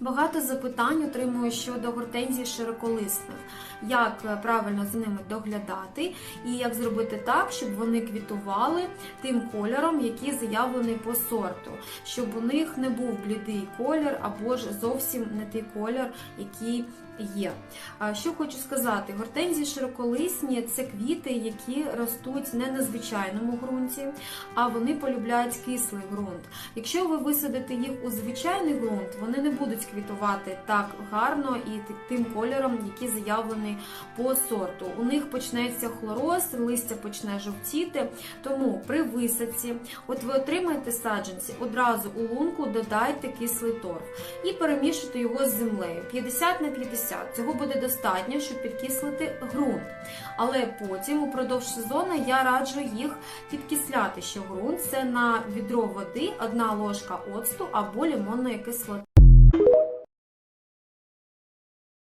Багато запитань отримую щодо гортензій широколисних, як е, правильно за ними доглядати і як зробити так, щоб вони квітували тим кольором, який заявлений по сорту, щоб у них не був блідий колір або ж зовсім не той колір, який є. Що хочу сказати, гортензії широколисні це квіти, які ростуть не на звичайному ґрунті, а вони полюбляють кислий ґрунт. Якщо ви висадите їх у звичайний ґрунт, вони не будуть квітувати так гарно і тим кольором, який заявлений по сорту. У них почнеться хлороз, листя почне жовтіти. Тому при висадці, от ви отримаєте саджанці, одразу у лунку додайте кислий торф і перемішуйте його з землею 50 на 50. Цього буде достатньо, щоб підкислити ґрунт. Але потім, упродовж сезону, я раджу їх підкисляти, що ґрунт це на відро води, одна ложка оцту або лимонної кислоти.